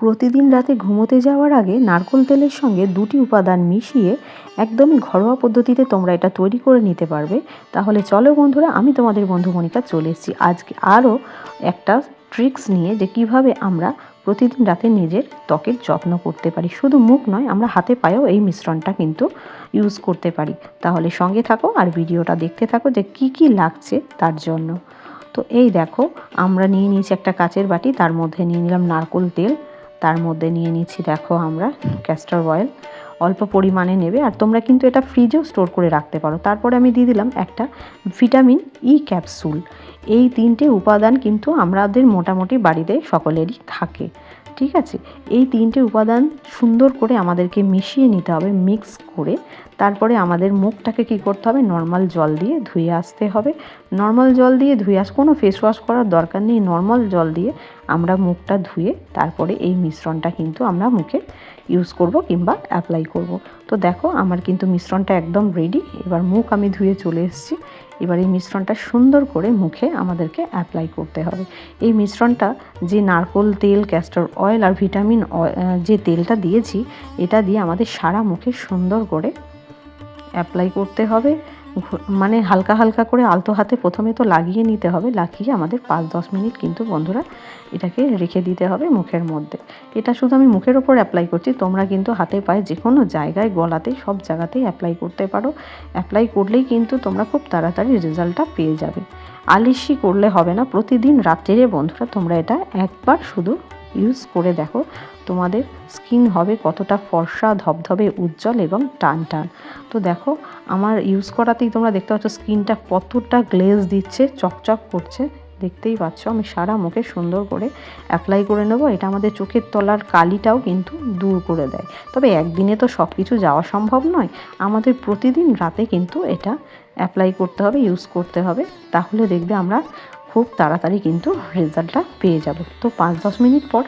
প্রতিদিন রাতে ঘুমোতে যাওয়ার আগে নারকোল তেলের সঙ্গে দুটি উপাদান মিশিয়ে একদমই ঘরোয়া পদ্ধতিতে তোমরা এটা তৈরি করে নিতে পারবে। তাহলে চলো বন্ধুরা, আমি তোমাদের বন্ধু মনিকা চলে এসেছি। আজকে আরও একটা ট্রিক্স নিয়ে যে কীভাবে আমরা প্রতিদিন রাতে নিজের ত্বকের যত্ন করতে পারি। শুধু মুখ নয়, আমরা হাতে পায়েও এই মিশ্রণটা কিন্তু ইউজ করতে পারি। তাহলে সঙ্গে থাকো আর ভিডিওটা দেখতে থাকো যে কি কি লাগছে তার জন্য। তো এই দেখো, আমরা নিয়ে নিয়েছি একটা কাচের বাটি, তার মধ্যে নিয়ে নিলাম নারকোল তেল। তার মধ্যে নিয়ে নিচ্ছি, দেখো আমরা ক্যাস্টার অয়েল অল্প পরিমাণে নেবে, আর তোমরা কিন্তু এটা ফ্রিজেও স্টোর করে রাখতে পারো। তারপরে আমি দিয়ে দিলাম একটা ভিটামিন ই ক্যাপসুল এই তিনটে উপাদান কিন্তু আমাদের মোটামুটি বাড়িতে সকলেরই থাকে, ঠিক আছে? এই তিনটে উপাদান সুন্দর করে আমাদেরকে মিশিয়ে নিতে হবে মিক্স করে। তারপরে আমাদের মুখটাকে কি করতে হবে? নর্মাল জল দিয়ে ধুয়ে আসতে হবে। নর্মাল জল দিয়ে ধুয়ে আস, কোনো ফেস ওয়াশ করার দরকার নেই। নর্মাল জল দিয়ে আমরা মুখটা ধুয়ে তারপরে এই মিশ্রণটা কিন্তু আমরা মুখে ইউজ করব কিংবা অ্যাপ্লাই করব। তো দেখো, আমার কিন্তু মিশ্রণটা একদম রেডি এবার মুখ আমি ধুয়ে চলে এসেছি। এবার এই মিশ্রণটা সুন্দর করে মুখে আমাদেরকে অ্যাপ্লাই করতে হবে। এই মিশ্রণটা যে নারকোল তেল ক্যাস্টর অয়েল আর ভিটামিন যে তেলটা দিয়েছি, এটা দিয়ে আমাদের সারা মুখে সুন্দর করে অ্যাপ্লাই করতে হবে। মানে হালকা হালকা করে আলতো হাতে প্রথমে তো লাগিয়ে নিতে হবে, লাগিয়ে আমাদের পাঁচ দশ মিনিট কিন্তু বন্ধুরা এটাকে রেখে দিতে হবে মুখের মধ্যে। এটা শুধু আমি মুখের ওপর অ্যাপ্লাই করছি, তোমরা কিন্তু হাতে পায়ে যে কোনো জায়গায়, গলাতে, সব জায়গাতেই অ্যাপ্লাই করতে পারো। অ্যাপ্লাই করলেই কিন্তু তোমরা খুব তাড়াতাড়ি রেজাল্টটা পেয়ে যাবে। আলিশি করলে হবে না, প্রতিদিন রাত্রে বন্ধুরা তোমরা এটা একবার শুধু ইউজ করে দেখো তোমাদের স্কিন হবে কতটা ফর্সা, ধবধবে, উজ্জ্বল এবং টান টান। তো দেখো আমার ইউজ করাতেই তোমরা দেখতে পাচ্ছ স্কিনটা কতটা গ্লেজ দিচ্ছে, চকচক করছে। দেখতেই পাচ্ছ আমি সারা মুখে সুন্দর করে অ্যাপ্লাই করে নেব। এটা আমাদের চোখের তলার কালিটাও কিন্তু দূর করে দেয়। তবে একদিনে তো সব কিছু যাওয়া সম্ভব নয়। আমাদের প্রতিদিন রাতে কিন্তু এটা অ্যাপ্লাই করতে হবে ইউজ করতে হবে। তাহলে দেখবে আমরা খুব তাড়াতাড়ি কিন্তু রেজাল্টটা পেয়ে যাব। তো পাঁচ দশ মিনিট পর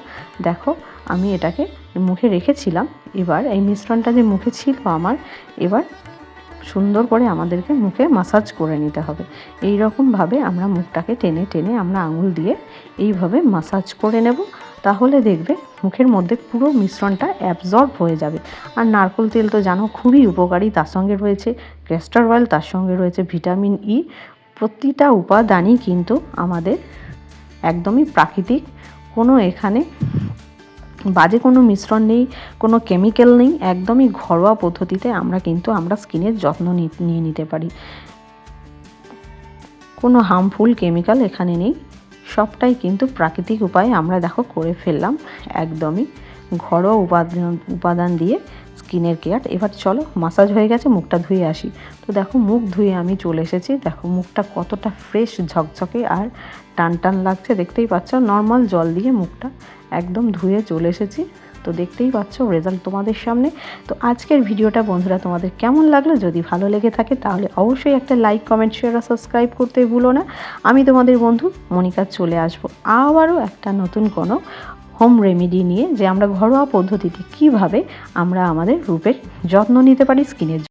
দেখো আমি এটাকে মুখে রেখেছিলাম। এবার এই মিশ্রণটা যে মুখে ছিল আমার, এবার সুন্দর করে আমাদেরকে মুখে মাসাজ করে নিতে হবে। এই রকমভাবে আমরা মুখটাকে টেনে টেনে আমরা আঙুল দিয়ে এইভাবে মাসাজ করে নেব। তাহলে দেখবে মুখের মধ্যে পুরো মিশ্রণটা অ্যাবজর্ব হয়ে যাবে। আর নারকোল তেল তো জানো খুবই উপকারী, তার সঙ্গে রয়েছে ক্যাস্টার অয়েল তার সঙ্গে রয়েছে ভিটামিন ই প্রতিটা উপাদানই কিন্তু আমাদের একদমই প্রাকৃতিক। কোনো এখানে বাজে কোনো মিশ্রণ নেই, কোনো কেমিক্যাল নেই, একদমই ঘরোয়া পদ্ধতিতে আমরা কিন্তু আমরা স্কিনের যত্ন নিয়ে নিতে পারি। কোনো হার্মফুল কেমিক্যাল এখানে নেই। সবটাই কিন্তু প্রাকৃতিক উপায়ে আমরা দেখো করে ফেললাম, একদমই ঘরোয়া উপাদান উপাদান দিয়ে স্কিনের কেয়ার। এবার চলো মাসাজ হয়ে গেছে, মুখটা ধুয়ে আসি। তো দেখো, মুখ ধুয়ে আমি চলে এসেছি। দেখো, মুখটা কতটা ফ্রেশ ঝকঝকে আর টান টান লাগছে, দেখতেই পাচ্ছ? নর্মাল জল দিয়ে মুখটা একদম ধুয়ে চলে এসেছি। তো দেখতেই পাচ্ছ রেজাল্ট তোমাদের সামনে। তো আজকের ভিডিওটা, বন্ধুরা, তোমাদের কেমন লাগল? যদি ভালো লেগে থাকে, তাহলে অবশ্যই একটা লাইক কমেন্ট শেয়ার আর সাবস্ক্রাইব করতে ভুলো না। আমি তোমাদের বন্ধু মনিকা চলে আসব। আবারও একটা নতুন কোনো হোম রেমেডি নিয়ে যে আমরা ঘরোয়া পদ্ধতিতে কীভাবে আমরা আমাদের রূপের যত্ন নিতে পারি স্কিনের